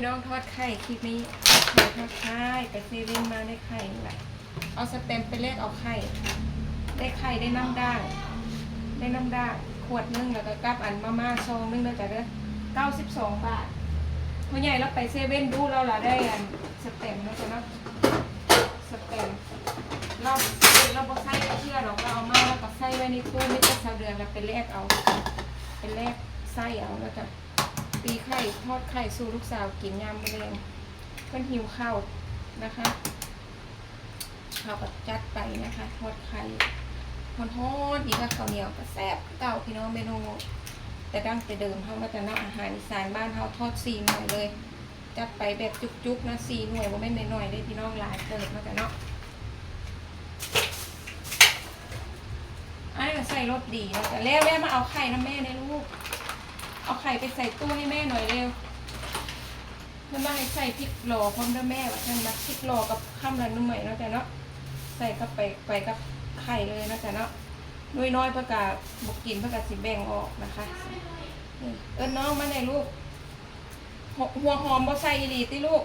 พี่น้องทอดไข่คลิปนี้ไข่ทอดไข่ไปเซเว่นมาได้ไข่แหละเอาสเต็มไปเลขเอาไข่ ได้ไข่ได้น้ำด่างได้น้ำด่างขวดนึงแล้วก็กับอันมาม่าซองนึงแล้วจ้ะเด้อเก้าสิบสองบาทพ่อใหญ่เราไปเซเว่นดูเราละได้อันสเต็มแล้วจ้ะเนาะสเต็มเราเราบอใส่เชื่อหรอกเราเอามาแล้วก็ใส่ไว้ในตู้ไม่ต้องเสาเดือนเราไปแลกเอาไปแลกไส้เอาแล้วจ้ะ ตีไข่ทอดไข่สู่ลูกสาวกินยามะเร็งเพื่อนหิวข้าวนะคะข้าวก็จัดไปนะคะ ทอดไข่ทอดทอดอีกข้าวเหนียวก็แซ่บเก่าพี่น้องเมนู แต่ดั้งแต่เดิมเขามาจะนำอาหารอีสานบ้านเขาทอดสี่หน่วยเลย จัดไปแบบจุกๆนะสี่หน่วยว่าไม่นหน่อยๆได้พี่น้องหลายเติบมาแต่เนาะไอ้ก็ใส่รสดีแล้วแต่แล้วแล้วมาเอาไข่นะแม่ในลูก เอาไข่ไปใส่ตู้ให้แม่หน่อยเร็วเพื่อนว่าให้ใส่พริกหล่อพร้อมด้วยแม่ว่าท่านรักพริกหล่อกับข้ามละนุ่มใหม่เนาะแต่เนาะใส่เข้าไปไปกับไข่เลยเนาะแต่เนาะน้อยน้อยๆเพื่อกาบกกินเพื่อกาสิแบ่งออกนะคะนี่เอิ้นน้องมาในอยลูกหัวหัวหอมบ่ใส่อีหลีติลูก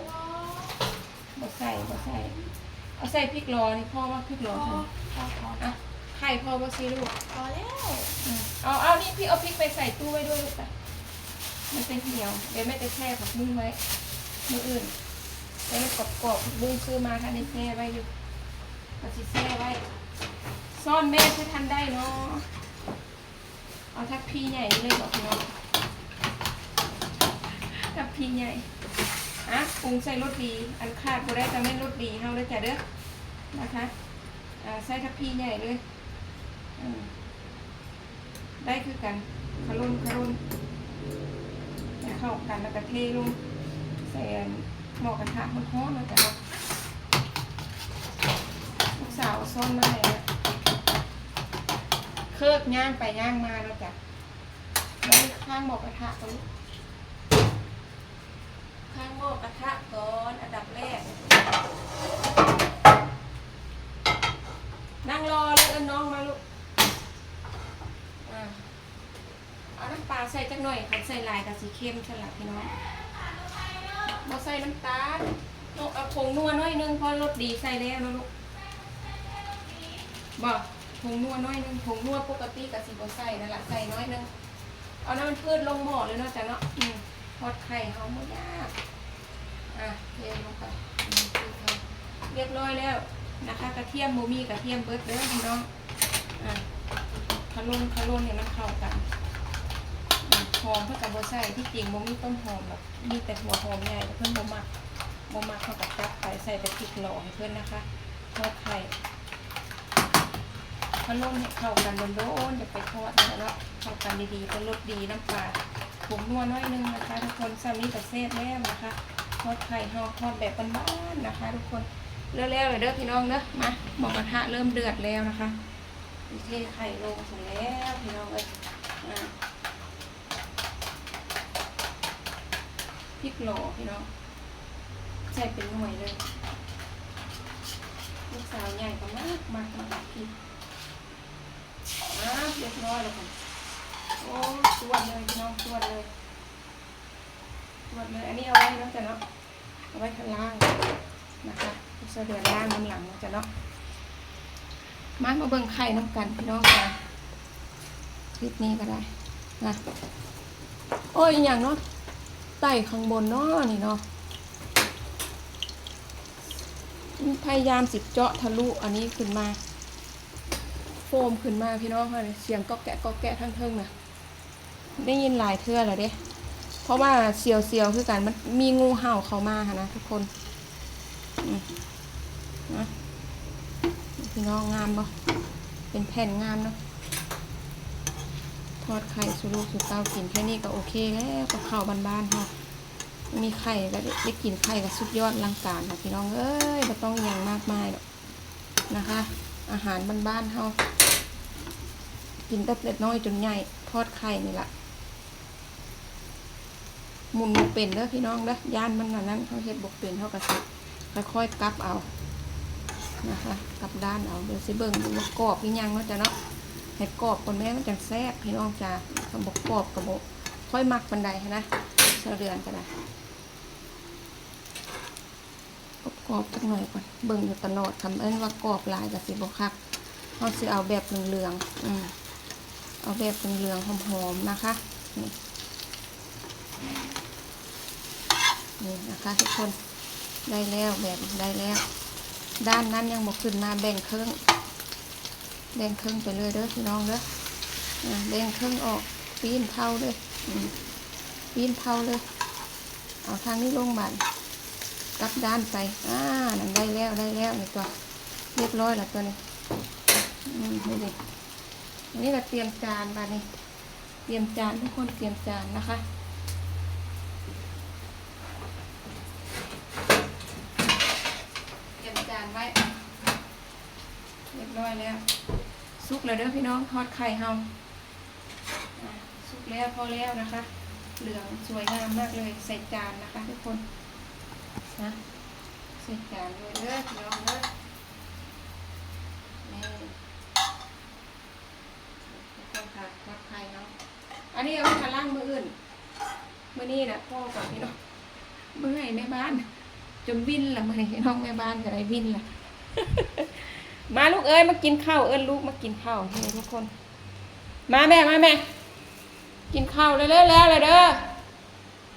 บ่ใส่บ่ใส่เอาใส่พริกหล่อนี่พ่อว่าพริกหล่อใส่อะไข่พ่อบ่สิลูกพอแล้วอืมเอาเอานี่พี่เอาพริกไปใส่ตู้ไว้ด้วยลูกไป มันเป็นเหี่ยว เดี๋ยวแม่จะแช่ผักบุ้งไว้มืออื่นแล้วกรอบกรอบผักบุ้งซื้อมาท่านได้แช่ไว้อยู่เอาสิแช่ไว้ ซ่อนแม่ช่วยทันได้เนาะเอาทักพี่ใหญ่เลยบอกพี่น้องทักพี่ใหญ่อะปรุงใส่รสดี อันขาดบ่ได้แต่ไม่รสดีเฮาเลยจ้ะเด้อนะคะอ่าใส่ทักพี่ใหญ่เลยได้คือกันขลุ่นขลุ่น เข้ากันแล้วก็เทลงใส่หม้อกระทะมันฮ้อนแล้วแต่ว่าลูกสาวซ่อนมาเลยนะเคิร์กย่างไปย่างมาแล้วจ้ะแล้วข้างหม้อกระทะตรงนลูกข้างหม้อกระทะก่อนอันดับแรก นั่งรอเลยเอิ้นน้องมาลูก อ่าเอาน้ำปลาใส่ จักหน่อยค่ะใส่ลายกับสีเข้มฉลับพี่น้องบ่ใส่น้ำตาลลูกเอาผงนัวน้อยหนึงเพอรสดีใส่แล้วนะลูกบ่ผงนัวน้อยหนึงผงนัวปกติกับสีบ่ใส่นั่นแหละใส่น้อยหนึงเอาน้ำมันพืชลงหม้อเลยเนาะจ้ะเนาะอืมทอดไข่เฮาไม่ยากอะเทลงไปอืมเรียบร้อยแล้วนะคะกระเทียมโมมีกระเทียมเบิดเด้อพี่น้องอะขลุ่นขลุ่นเนี่ยมันเข้ากันอืม หอมเพื่อกับโบใส่ที่จริงโมมีต้นหอมหรอกมีแต่หัวหอมใหญ่เพื่อนโมมักโมมักเข้ากับจับไปใส่แต่พริกหล่อให้เพื่อนนะคะทอดไข่ขลุ่นให้เข้ากันโดนๆอย่าไปทอดนะเนาะเข้ากันดีๆเป็นรสดีน้ำปลาผงนัวน้อยนึงนะคะทุกคนซามิกับเซฟแล้วนะคะทอดไข่ห่อทอดแบบบ้านๆนะคะ ทุกคนเร็วเลยเด้อพี่น้องเด้อมาหมอกระทะเริ่มเดือดแล้วนะคะเทไข่ลงเสร็จแล้วพี่น้องเอ้ยอะ ริกหล่อพี่น้องใส่เป็นหน่วยเลย ลูกสาวใหญ่ก็มากมากมากพริกอะเรียบร้อยแล้วค่ะโอ้สวดเลยพี่น้องสวดเลยสวดเลย อันนี้เอาไว้เนาะจ้ะเนาะเอาไว้ข้างล่างนะคะลูกสาวเดือดล่างน้ำหลังนะจ้ะเนาะมามาเบิ่งไข่น้ำกันพี่น้องกันคลิปนี้ก็ได้นะโอ้ยอย่างเนาะ ไต่ข้างบนเนาะนี่เนาะพยายามสิบเจาะทะลุอันนี้ขึ้นมา โฟมขึ้นมาพี่น้องค่ะเสียงก็แกะก็แกะทั้งเทิงนะได้ยินหลายเทื่อแล้วเด้ เพราะว่าเสียวเสียวคือกันมันมีงูเห่าเข้ามาค่ะนะทุกคนนะพี่น้องงามบ่เป็นแผ่นงามเนาะ ทอดไข่สุลูกสุเต้ากินแค่นี้ก็โอเคแล้วกับข้าวบ้านๆค่ะมีไข่ก็ได้ได้กินไข่ก็สุดยอดลังการค่ะพี่น้องเอ้ยไม่ต้องอย่างมากมายหรอกนะคะ อาหารบ้านๆเฮากินแต่เล็กน้อยจนใหญ่ทอดไข่นี่แหละหมุนเป็นเด้อพี่น้องเด้อย่านมันอันนั้นเขาเฮ็ดบกเป็นเขาก็สิค่อยๆกลับเอานะคะกลับด้านเอาเดี๋ยวสิเบิ่งดูว่ากรอบหรือยังเนาะจ้ะเนาะ ให้กรอบก่อนแม่มันจังแซ่บพี่น้องจ้าคำบกกรอบกับบค่อยมักปันใดนะเสาเดือนก็ได้กรอบจักหน่อยก่อนเบิ่งอยู่ตลอดคำเอิ้นว่ากรอบลายกับสิบ่คักเฮาสิเอาแบบเหลืองๆอืมเอาแบบเหลืองหอมๆนะคะนี่นี่นะคะทุกคนได้แล้วแบบได้แล้ว ด้านนั้นยังบอกขึ้นมาแบ่งครึ่ง แบ่งครึ่งไปเลยเด้อพี่น้องเด้อแบ่งครึ่งออกปีนเท่าเลยปีนเท่าเลย เอาทางนี้ลงบันกลับด้านไปอ่านั่นได้แล้วได้แล้วนี่ตัวเรียบร้อยแล้วตัวนี้อืมนี่ดิอันนี้เราเตรียมจานมานี่เตรียมจานทุกคนเตรียมจานนะคะเตรียมจานไว้เรียบร้อยแล้ว สุกแล้วเด้อพี่น้องทอดไข่เฮาอะสุกแล้วพอแล้วนะคะ เหลืองสวยงามมากเลยใส่จานนะคะ ทุกคนนะใส่จานเลยเด้อพี่น้องเด้อนี่ทุกคนค่ะทอดไข่เนาะอันนี้เอาไว้ทาล่างมืออื่นมื่อนี้นะพ่อกับพี่น้องเมื่อยแม่บ้าน จนวินละมื่อนี้น้องแม่บ้านก็ได้วินละ มาลูกเอ้ยมากินข้าวเอิญลูกมากินข้าวเฮ้ยทุกคน มาแม่มาแม่ กินข้าวเร็วๆแล้วเลยเด้อ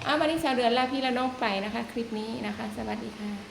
เอาวันนี้สาวเดือนลาพี่และน้องไปนะคะ คลิปนี้นะคะ สวัสดีค่ะ